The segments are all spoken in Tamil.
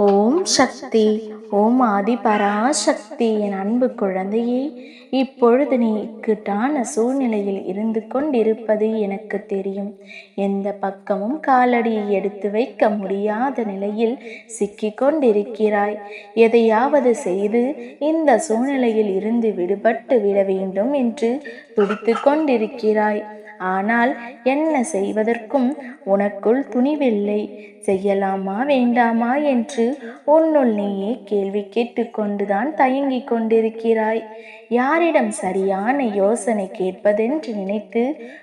ஓம் சக்தி ஓம் ஆதி பராசக்தி என் அன்பு குழந்தையே இப்பொழுது நீ இக்கட்டான சூழ்நிலையில் இருந்து கொண்டிருப்பது எனக்கு தெரியும். எந்த பக்கமும் காலடியை எடுத்து வைக்க முடியாத நிலையில் சிக்கிக் கொண்டிருக்கிறாய். எதையாவது செய்து இந்த சூழ்நிலையில் இருந்து விடுபட்டு விட வேண்டும் என்று துடித்து கொண்டிருக்கிறாய். ஆனால் என்ன செய்வதற்கும் உனக்குள் துணிவில்லை. செய்யலாமா வேண்டாமா என்று உன்னுள் நீயே கேள்வி கேட்டுக்கொண்டுதான் தயங்கிக் கொண்டிருக்கிறாய். யாரிடம் சரியான யோசனை கேட்பதென்று நினைத்து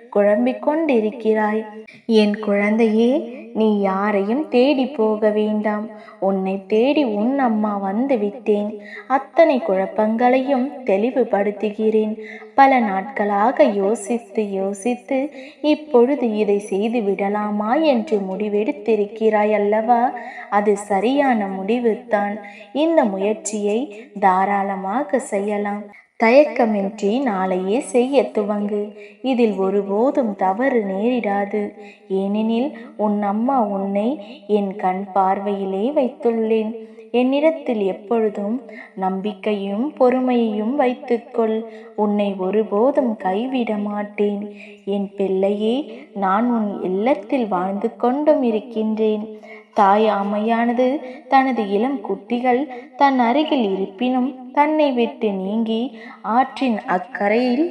குழம்பிக் கொண்டிருக்கிறாய். என் குழந்தையே நீ யாரையும் தேடி போக வேண்டாம். உன்னை தேடி உன் அம்மா வந்து விட்டேன். அத்தனை குழப்பங்களையும் தெளிவுபடுத்துகிறேன். பல நாட்களாக யோசித்து யோசித்து இப்பொழுது இதை செய்து விடலாமா என்று முடிவெடுத்திருக்கிறாய் அல்லவா? அது சரியான முடிவுதான். இந்த முயற்சியை தாராளமாக செய்யலாம். தயக்கமின்றி நாளையே செய்ய துவங்கு. இதில் ஒருபோதும் தவறு நேரிடாது. ஏனெனில் உன் அம்மா உன்னை என் கண் பார்வையிலே வைத்துள்ளேன். என்னிடத்தில் எப்பொழுதும் நம்பிக்கையும் பொறுமையையும் வைத்துக்கொள் உன்னை ஒருபோதும் கைவிட மாட்டேன். என் பிள்ளையே நான் உன் இல்லத்தில் வாழ்ந்து கொண்டும் இருக்கின்றேன். தாய் ஆமையானது தனது இளம் குட்டிகள் தன் அருகில் இருப்பினும் தன்னை விட்டு நீங்கி ஆற்றின் அக்கரையில்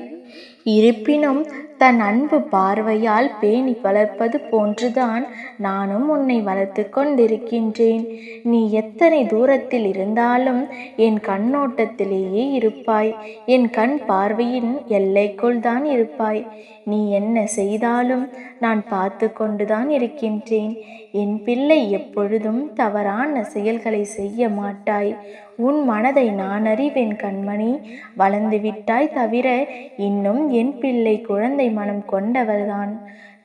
இருப்பினும் தன் அன்பு பார்வையால் பேணி வளர்ப்பது போன்றுதான் நானும் உன்னை வளர்த்து கொண்டிருக்கின்றேன். நீ எத்தனை தூரத்தில் இருந்தாலும் என் கண்ணோட்டத்திலேயே இருப்பாய். என் கண் பார்வையின் எல்லைக்குள் தான் இருப்பாய். நீ என்ன செய்தாலும் நான் பார்த்து கொண்டுதான் இருக்கின்றேன். என் பிள்ளை எப்பொழுதும் தவறான செயல்களை செய்ய மாட்டாய். உன் மனதை நான் அறிவேன் கண்மணி. வளர்ந்து விட்டாய் தவிர இன்னும் என் பிள்ளை குழந்தை மனம் கொண்டவர்தான்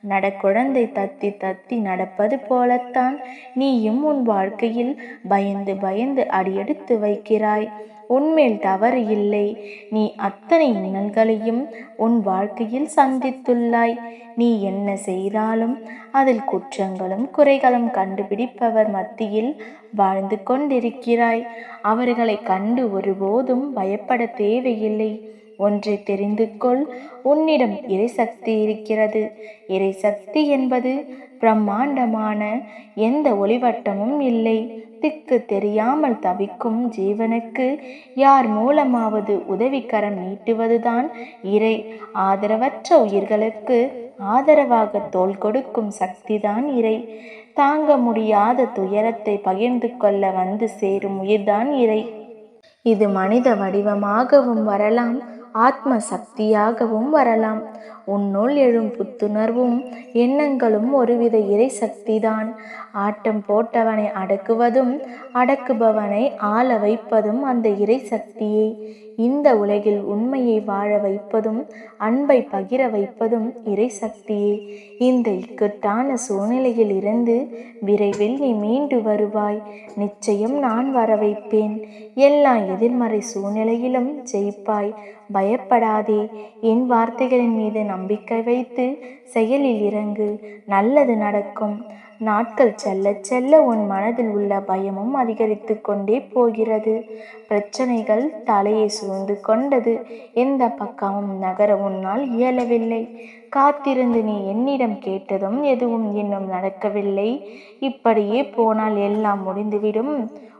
நடக்குழந்தை தத்தி தத்தி நடப்பது போலத்தான் நீயும் உன் வாழ்க்கையில் பயந்து பயந்து அடியெடுத்து வைக்கிறாய். உன்மேல் தவறு இல்லை. நீ அத்தனை இன்னல்களையும் உன் வாழ்க்கையில் சந்தித்துள்ளாய். நீ என்ன செய்தாலும் அதில் குற்றங்களும் குறைகளும் கண்டுபிடிப்பவர் மத்தியில் வாழ்ந்து கொண்டிருக்கிறாய். அவர்களை கண்டு ஒருபோதும் பயப்பட தேவையில்லை. ஒன்றை தெரிந்து கொள். உன்னிடம் இறைசக்தி இருக்கிறது. இறைசக்தி என்பது பிரம்மாண்டமான எந்த ஒளிவட்டமும் இல்லை. திக்கு தெரியாமல் தவிக்கும் ஜீவனுக்கு யார் மூலமாவது உதவிக்கரம் நீட்டுவதுதான் இறை. ஆதரவற்ற உயிர்களுக்கு ஆதரவாக தோல் கொடுக்கும் சக்திதான் இறை. தாங்க முடியாத துயரத்தை பகிர்ந்து கொள்ள வந்து சேரும் உயிர்தான் இறை. இது மனித வடிவமாகவும் வரலாம். ஆத்ம சக்தியாகவும் வரலாம். உன்னுள் எழும் புத்துணர்வும் எண்ணங்களும் ஒருவித இறை சக்திதான் ஆட்டம் போட்டவனை அடக்குவதும் அடக்குபவனை ஆள வைப்பதும் அந்த இறை சக்தியே இந்த உலகில் உண்மையை வாழ வைப்பதும் அன்பை பகிர வைப்பதும் இறை சக்தியே இந்த இக்கட்டான சூழ்நிலையில் இருந்து விரைவில் நீ மீண்டு வருவாய். நிச்சயம் நான் வர வைப்பேன். எல்லா எதிர்மறை சூழ்நிலையிலும் ஜெயிப்பாய். பயப்படாதே. என் வார்த்தைகளின் மீது நம்பிக்கை வைத்து செயலில் இறங்கு. நல்லது நடக்கும். நாட்கள் செல்ல செல்ல உன் மனதில் உள்ள பயமும் அதிகரித்து கொண்டே போகிறது. பிரச்சனைகள் தலையை சூழ்ந்து கொண்டது. எந்த பக்கமும் நகர உன்னால் இயலவில்லை. காத்திருந்து நீ என்னிடம் கேட்டதும் எதுவும் இன்னும் நடக்கவில்லை. இப்படியே போனால் எல்லாம் முடிந்துவிடும்.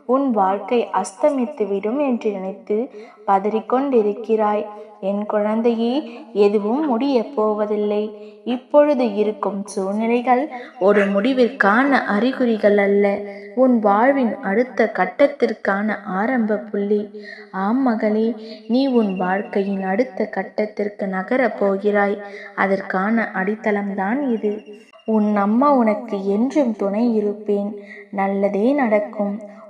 உன் வாழ்க்கை அஸ்தமித்துவிடும் என்று நினைத்து பதறிக்கொண்டிருக்கிறாய். என் குழந்தையே எதுவும் முடியப் போவதில்லை. இப்பொழுது இருக்கும் சூழ்நிலைகள் ஒரு முடிவிற்கான அறிகுறிகள் அல்ல. உன் வாழ்வின் அடுத்த கட்டத்திற்கான ஆரம்ப புள்ளி. ஆம் மகளே நீ உன் வாழ்க்கையின் அடுத்த கட்டத்திற்கு நகரப் போகிறாய். அதற்கான அடித்தளம்தான் இது. உன் அம்மா உனக்கு என்றும் துணை இருப்பேன். நல்லதே நடக்கும்.